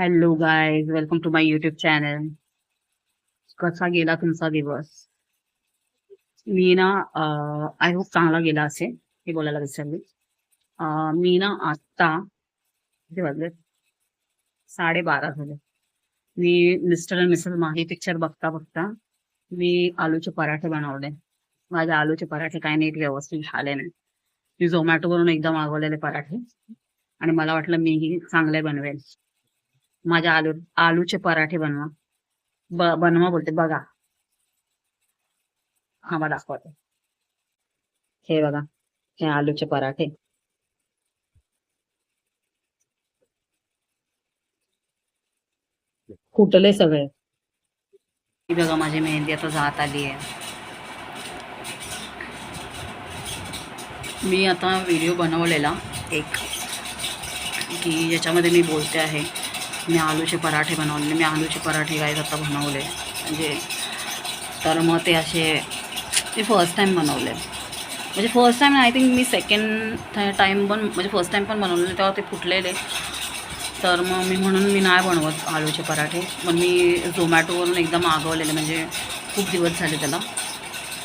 Hello guys welcome to my YouTube channel कसा गेला तुमचा दिवस? मी ना आय होप चांगला गेला असेल हे बोलायला विसरले. मी ना आत्ता किती वाजले? साडेबारा झाले. मी mister and missus Mahi picture बघता बघता मी आलूचे पराठे बनवले. माझे आलूचे पराठे काही नीट व्यवस्थित झाले नाही. मी झोमॅटोवरून एकदा मागवलेले पराठे. आणि मला वाटलं मीही चांगले बनवेल. माझ्या आलू आलूचे पराठे बनवा. ब- बनवा बोलते बघा. हा मला दाखवते. हे बघा हे आलूचे पराठे. फुटले सगळे. बघा माझी मेहंदी आता जात आली आहे. मी आता व्हिडिओ बनवलेला एक की ज्याच्यामध्ये मी बोलते आहे. मी आलूचे पराठे बनवले मी आलूचे पराठे काय आता बनवले. म्हणजे तर मग ते असे ते फर्स्ट टाईम बनवले. म्हणजे फर्स्ट टाईम आय थिंक मी सेकंड टाईम पण म्हणजे फर्स्ट टाईम पण बनवलेले तेव्हा ते फुटलेले. तर मग मी म्हणून मी नाही बनवत आलूचे पराठे. पण मी झोमॅटोवरून एकदा मागवलेले म्हणजे खूप दिवस झाले त्याला.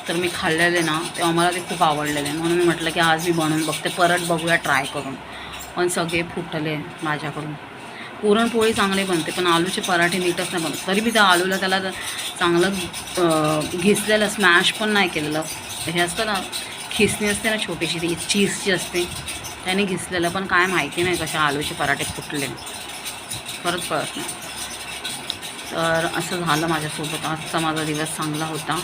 तर मी खाल्लेले ना तेव्हा मला ते खूप आवडलेले. म्हणून मी म्हटलं की आज मी बनवून बघते परत बघूया ट्राय करून. पण सगळे फुटले माझ्याकडून. पुरणपोळी चांगली बनते पण आलूचे पराठे नीटच नाही बनत. तरी मी त्या आलूला त्याला चांगलं घिसलेलं स्मॅश पण नाही केलेलं. हे असतं ना खिसणी असते ना छोटीशी ती चीजची असते त्याने घिसलेलं पण काय माहिती नाही कशा आलूचे पराठे फुटले. परत कळत नाही. तर असं झालं माझ्यासोबत. आजचा माझा दिवस चांगला होता.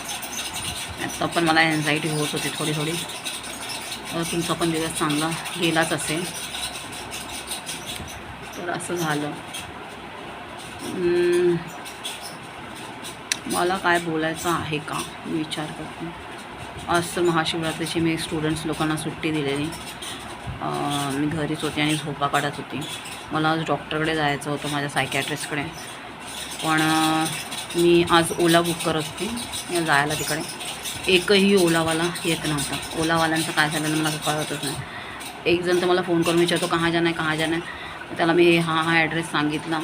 आता पण मला एन्झायटी होत होती थोडी थोडी. तर तुमचा पण दिवस चांगला गेलाच असेल. तर असं झालं. मला काय बोलायचं आहे का? मी विचार करते. आज तर महाशिवरात्रीची मी स्टुडंट्स लोकांना सुट्टी दिलेली. मी घरीच होते आणि झोपा काढत होती. मला आज डॉक्टरकडे जायचं होतं माझ्या सायकॅट्रिस्टकडे पण मी आज ओला बुक करत होती. जायला तिकडे. एकही ओलावाला येत नव्हता. ओलावाल्यांचं काय झालं मला कळतच नाही. एक जण तर मला फोन करून विचारतो कहा जाना आहे कहा जाना आहे त्याला मी हा हा ॲड्रेस सांगितला.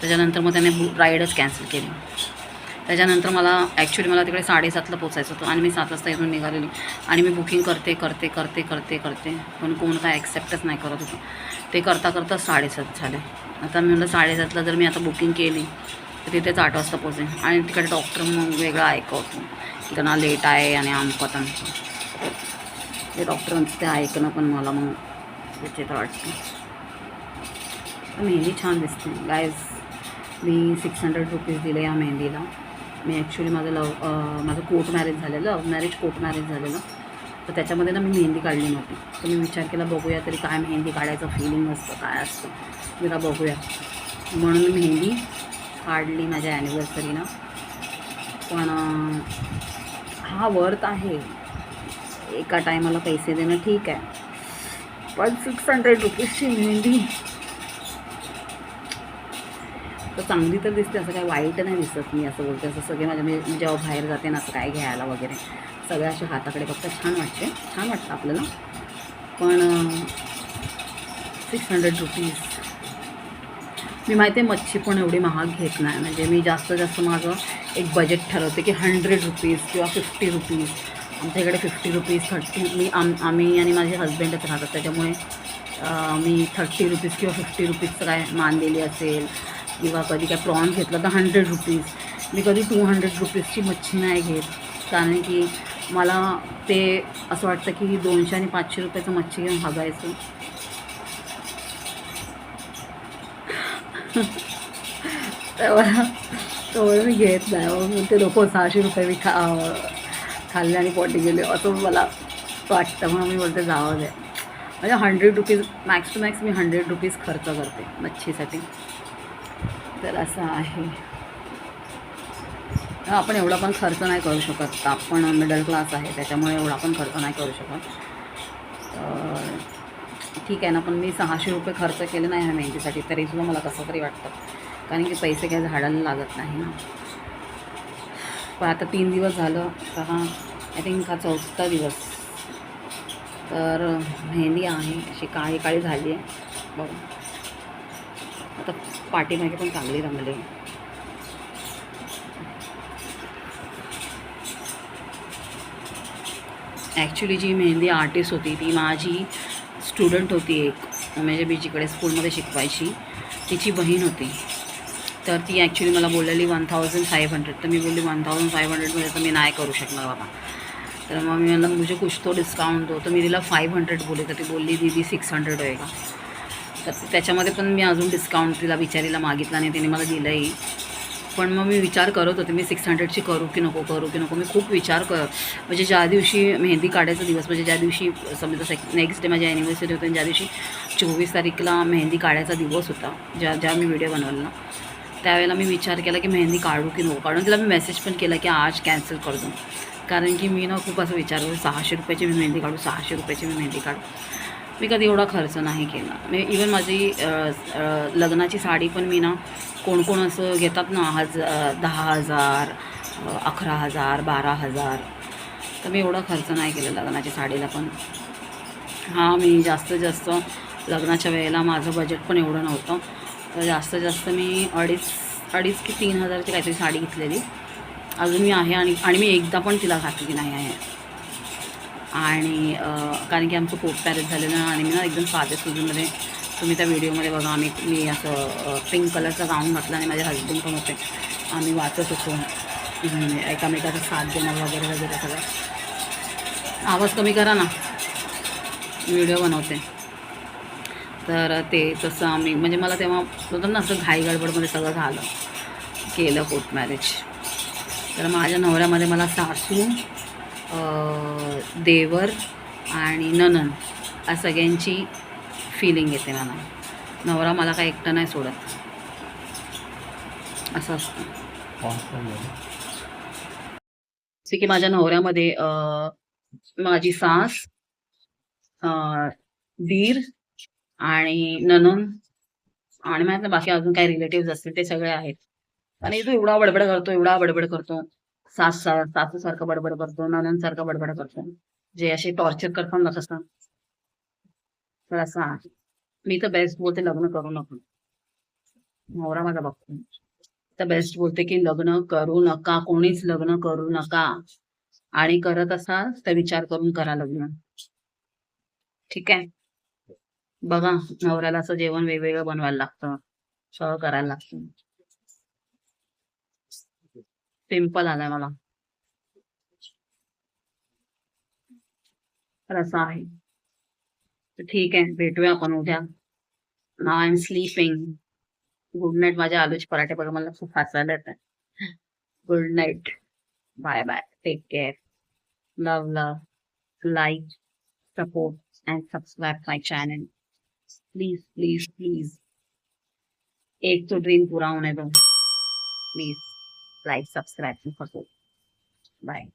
त्याच्यानंतर मग त्याने बु राईडच कॅन्सल केली. त्याच्यानंतर मला ॲक्च्युली मला तिकडे साडेसातला पोचायचं होतं आणि मी सात वाजता इथून निघालेली. आणि मी बुकिंग करते करते करते करते करते. पण कोण काय ॲक्सेप्टच नाही करत होतं. ते करता करता साडेसात झाले. आता मी म्हणलं साडेसातला जर मी आता बुकिंग केली तर तिथेच आठ वाजता पोचेन. आणि तिकडे डॉक्टर मग वेगळं ऐकवतो. त्यांना लेट आहे आणि आमकत आमचं. ते डॉक्टरांचं ते ऐकणं पण मला मग विचित्र वाटतं. मेहंदी छान दिसते. गायज मी सिक्स हंड्रेड रुपीज दिले या मेहंदीला. मी ॲक्च्युली माझं लव माझं कोर्ट मॅरेज झालेलं लव्ह मॅरेज कोर्ट मॅरेज झालेलं. तर त्याच्यामध्ये ना मी मेहंदी काढली नव्हती. तर मी विचार केला बघूया तरी काय मेहंदी काढायचं फिलिंग असतं काय असतं. जरा बघूया. म्हणून मी मेहंदी काढली माझ्या ॲनिव्हर्सरीला पण हा वर्थ आहे. एका टायमाला पैसे देणं ठीक आहे. पण सिक्स हंड्रेड रुपीजची मेहंदी तर चांगली तर दिसते असं काय वाईट नाही दिसत मी असं बोलते. असं सगळे माझ्या मी जेव्हा बाहेर जाते ना असं काय घ्यायला वगैरे सगळ्या अशा हाताकडे फक्त छान वाटते. छान वाटतं आपल्याला. पण सिक्स हंड्रेड रुपीज मी माहिती आहे मच्छी पण एवढी महाग घेत नाही. म्हणजे मी जास्त जास्त माझं एक बजेट ठरवते की हंड्रेड रुपीज किंवा फिफ्टी रुपीज आमच्या इकडे फिफ्टी रुपीज थर्टी मी आम आम्ही आणि माझे हस्बंडच राहतात. त्याच्यामुळे मी थर्टी रुपीज किंवा फिफ्टी रुपीजचं काय मानलेली असेल. किंवा कधी काय प्रॉन घेतलं तर हंड्रेड रुपीज मी कधी टू हंड्रेड रुपीजची मच्छी नाही घेत. कारण की मला ते असं वाटतं की दोनशे आणि पाचशे रुपयाचं मच्छी घेऊन भागायचं. तेव्हा तेवढं मी घेत नाही. मग ते लोक सहाशे रुपये मी खा खाल्ले आणि पोटी गेले. असं मला वाटतं. म्हणून मी बोलते जावं द्या म्हणजे hundred rupees max to max me hundred rupees खर्च करते मच्छीसाठी. तर असं आहे. आपण एवढा पण खर्च नाही करू शकत. आपण मिडल क्लास आहे त्याच्यामुळे एवढा पण खर्च नाही करू शकत. तर ठीक आहे ना पण मी सहाशे रुपये खर्च केले नाही ह्या मेहंदीसाठी तरी सुद्धा मला कसं तरी वाटतं. कारण की पैसे काही झाडाला लागत नाही ना. पण आता तीन दिवस झालं तर हा आय थिंक हा चौथा दिवस. तर मेहंदी आहे अशी काळी काळी झाली आहे. बघा. आता पाठीमागे पण चांगली रंगली ॲक्च्युली जी मेहंदी आर्टिस्ट होती ती माझी स्टुडंट होती एक म्हणजे मी जिकडे स्कूलमध्ये शिकवायची. तिची बहीण होती. तर ती ॲक्च्युली मला बोललेली वन थाउजंड फाईव्ह हंड्रेड तर मी बोलली वन थाउजंड फाईव्ह हंड्रेडमध्ये तर मी नाही करू शकणार बाबा. तर मग मी म्हणलं मुझे कुछ तो डिस्काउंट दो. तर मी तिला फाईव्ह हंड्रेड बोलले. तर ती बोलली दीदी सिक्स हंड्रेड होईल तर त्याच्यामध्ये पण मी अजून डिस्काउंट तिला बिचारीला मागितला नाही तिने मला दिलंही. पण मग मी विचार करत होते मी सिक्स हंड्रेडची करू की नको करू की नको. मी खूप विचार कर म्हणजे ज्या दिवशी मेहंदी काढायचा दिवस म्हणजे ज्या दिवशी समजा सेक नेक्स्ट डे माझी ॲनिव्हर्सरी होती आणि ज्या दिवशी चोवीस तारीखला मेहंदी काढायचा दिवस होता ज्या ज्या मी व्हिडिओ बनवला त्यावेळेला मी विचार केला की मेहंदी काढू की नको काढून तिला मी मेसेज पण केला की आज कॅन्सल कर दो कारण की मी ना खूप असं विचार करतो सहाशे रुपयाची मी मेहंदी काढू सहाशे रुपयाची मी मेहंदी काढू. मी कधी एवढा खर्च नाही केला. मी इवन माझी लग्नाची साडी पण मी ना कोण कोण असं घेतात ना हज दहा हजार अकरा हजार बारा हजार. तर मी एवढा खर्च नाही केला लग्नाच्या साडीला पण. हां मी जास्तीत जास्त लग्नाच्या वेळेला माझं बजेट पण एवढं नव्हतं. तर जास्तीत जास्त मी अडीच अडीच की तीन हजारची काहीतरी साडी घेतलेली. अजून मी आहे आणि आणि मी एकदा पण तिला घातली नाही आहे. आणि कारण की आमचं पोट पॅरेज झालेलं आणि मी ना एकदम साध्या सुजीमध्ये तुम्ही त्या व्हिडिओमध्ये बघा आम्ही मी असं पिंक कलरचा गाऊन घातला आणि माझे हजबंड पण होते. आम्ही वाचत होतो. म्हणजे एकामेकाचा साथ देणं वगैरे वगैरे सगळं. आवाज कमी करा ना. व्हिडिओ बनवते. तर ते तसं आम्ही म्हणजे मला तेव्हा होतं ना असं घाई गडबडमध्ये सगळं झालं. केलं कोर्ट मॅरेज. तर माझ्या नवऱ्यामध्ये मला सासू देवर आणि ननन या सगळ्यांची फिलिंग येते मला. नवरा मला काय एकटं नाही सोडत. असं असतं. जसे की माझ्या नवऱ्यामध्ये माझी सास दीर आणि ननन आणि माहीत बाकी अजून काही रिलेटिव्ह असतील ते सगळे आहेत. आणि तो एवढा बडबड करतो एवढा बडबड करतो. सास सासू सारखं बडबड करतो ननन सारखं बडबड करतो. जे असे टॉर्चर करतात ना तसं. तर असं आहे. मी तर बेस्ट बोलते लग्न करू नको. नवरा माझा बघतो. तर बेस्ट बोलते की लग्न करू नका कोणीच लग्न करू नका. आणि करत असाल तर विचार करून करा लग्न. ठीक आहे? बघा नवऱ्याला असं जेवण वेगवेगळं बनवायला लागतं. सगळं करायला लागतं. पिंपल आलाय मला. तर असं आहे. ठीक आहे भेटूया आपण उद्या. ना I am sleeping good night माझ्या आलूचे पराठे बघा मला खूप हसायला येत आहे good night bye bye take care love love like support and subscribe my channel please please please एक तो ड्रीम पूरा होने दो please like subscribe support bye